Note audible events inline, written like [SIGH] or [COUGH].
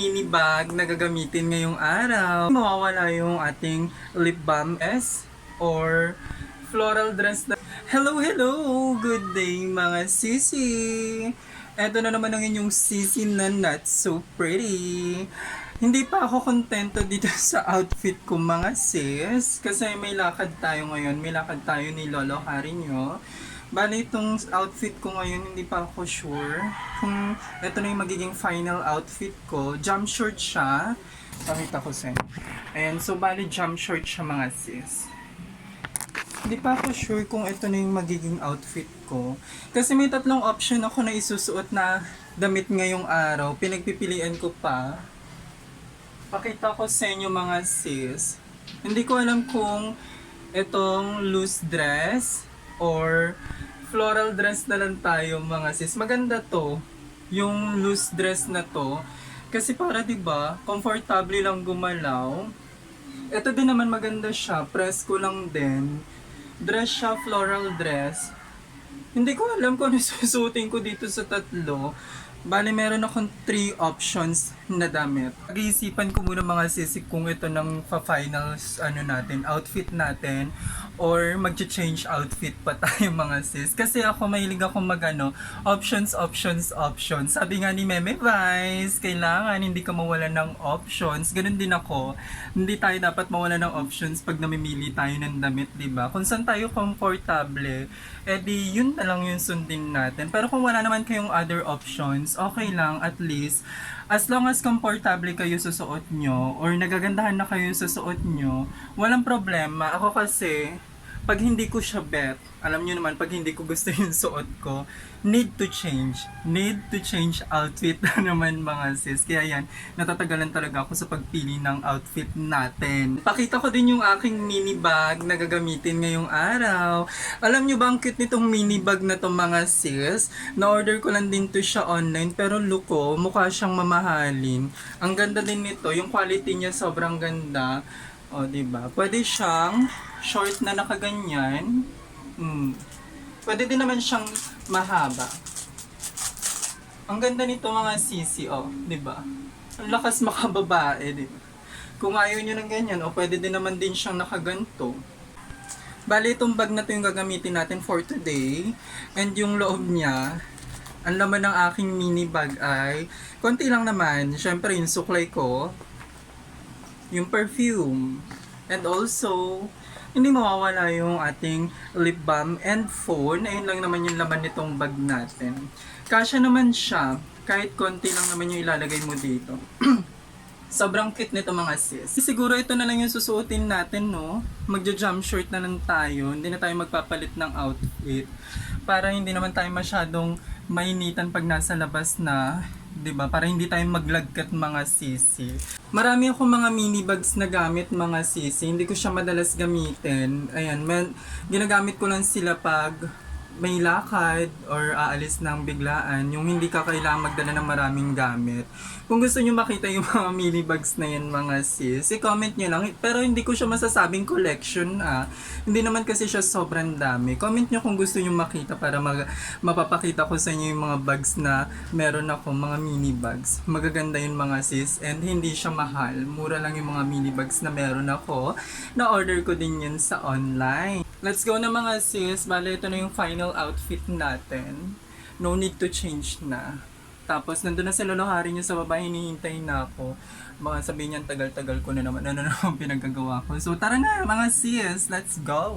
mini bag na gagamitin ngayong araw. Mawawala yung ating lip balm S or floral dress na... Hello, hello! Good day mga sisi! Eto na naman ang inyong sisi na not so pretty. Hindi pa ako kontento dito [LAUGHS] sa outfit ko mga sis. Kasi may lakad tayo ngayon. May lakad tayo ni Lolo Harinyo. Bali, itong outfit ko ngayon, hindi pa ako sure kung ito na yung magiging final outfit ko. Jump short siya. Pakita ko sa inyo. Ayan, so bali jump short siya mga sis. Hindi pa ako sure kung ito na yung magiging outfit ko. Kasi may tatlong option ako na isusuot na damit ngayong araw. Pinagpipilian ko pa. Pakita ko sa inyo mga sis. Hindi ko alam kung itong loose dress or floral dress na lang tayo mga sis. Maganda to. Yung loose dress na to. Kasi para 'di ba, comfortable lang gumalaw. Ito din naman maganda siya. Press ko lang din. Dress siya, floral dress. Hindi ko alam kung ano [LAUGHS] susuotin ko dito sa tatlo. Bali, meron akong three options na damit. Pag-iisipan ko muna mga sisig kung ito ng pa-finals ano natin, outfit natin or mag-change outfit pa tayo [LAUGHS] mga sis. Kasi ako mahilig ako magano, options, options, options. Sabi nga ni Meme Vice, kailangan hindi ka mawala ng options. Ganun din ako. Hindi tayo dapat mawala ng options pag namimili tayo ng damit, di ba? Kung saan tayo comfortable, edi yun na lang yung sundin natin. Pero kung wala naman kayong other options, okay lang at least as long as comfortable kayo sa suot nyo or nagagandahan na kayo sa suot nyo, walang problema. Ako kasi, pag hindi ko siya bet, alam nyo naman, pag hindi ko gusto yung suot ko, need to change. Need to change outfit [LAUGHS] na naman mga sis. Kaya yan, natatagalan talaga ako sa pagpili ng outfit natin. Pakita ko din yung aking mini bag na gagamitin ngayong araw. Alam nyo ba ang cute nitong mini bag na to mga sis? Na-order ko lang din to siya online pero look ko, mukha siyang mamahalin. Ang ganda din nito, yung quality niya sobrang ganda. O, di ba? Pwede siyang short na nakaganyan. Hmm. Pwede din naman siyang mahaba. Ang ganda nito mga sisi, oh, di ba? Ang lakas [LAUGHS] makababae, di ba? Kung ayaw nyo ng ganyan, o pwede din naman din siyang nakaganto. Bali, itong bag na to yung gagamitin natin for today. And yung loob niya, ang laman ng aking mini bag ay, konti lang naman, syempre yung suklay ko, yung perfume, and also, hindi mawawala yung ating lip balm and phone. Ayun lang naman yung laman nitong bag natin. Kasya naman siya, kahit konti lang naman yung ilalagay mo dito. [CLEARS THROAT] Sobrang cute nito mga sis. Siguro ito na lang yung susuotin natin, no? Magja-jump short na lang tayo. Hindi na tayo magpapalit ng outfit. Para hindi naman tayo masyadong mainitan pag nasa labas na. 'Di ba? Para hindi tayo maglagkat mga sisi. Marami akong mga mini bags na gamit mga sisi. Hindi ko siya madalas gamitin. Ayan, man, ginagamit ko lang sila pag may lakad or aalis ng biglaan, yung hindi ka kailangan magdala ng maraming gamit. Kung gusto nyo makita yung [LAUGHS] mga mini bags na yan mga sis, i-comment nyo lang. Pero hindi ko siya masasabing collection ah. Hindi naman kasi siya sobrang dami. Comment nyo kung gusto nyo makita para mag mapapakita ko sa inyo yung mga bags na meron ako, mga mini bags. Magaganda yun mga sis and hindi siya mahal. Mura lang yung mga mini bags na meron ako. Na-order ko din yun sa online. Let's go na mga sis. Bale, ito na yung final outfit natin. No need to change na. Tapos, nandun na si Lolo Hari niya sa baba, hinihintay na ako. Baka sabihin niya, tagal-tagal ko na naman, ano na [LAUGHS] naman pinagkagawa ko. So, tara na mga sis, let's go!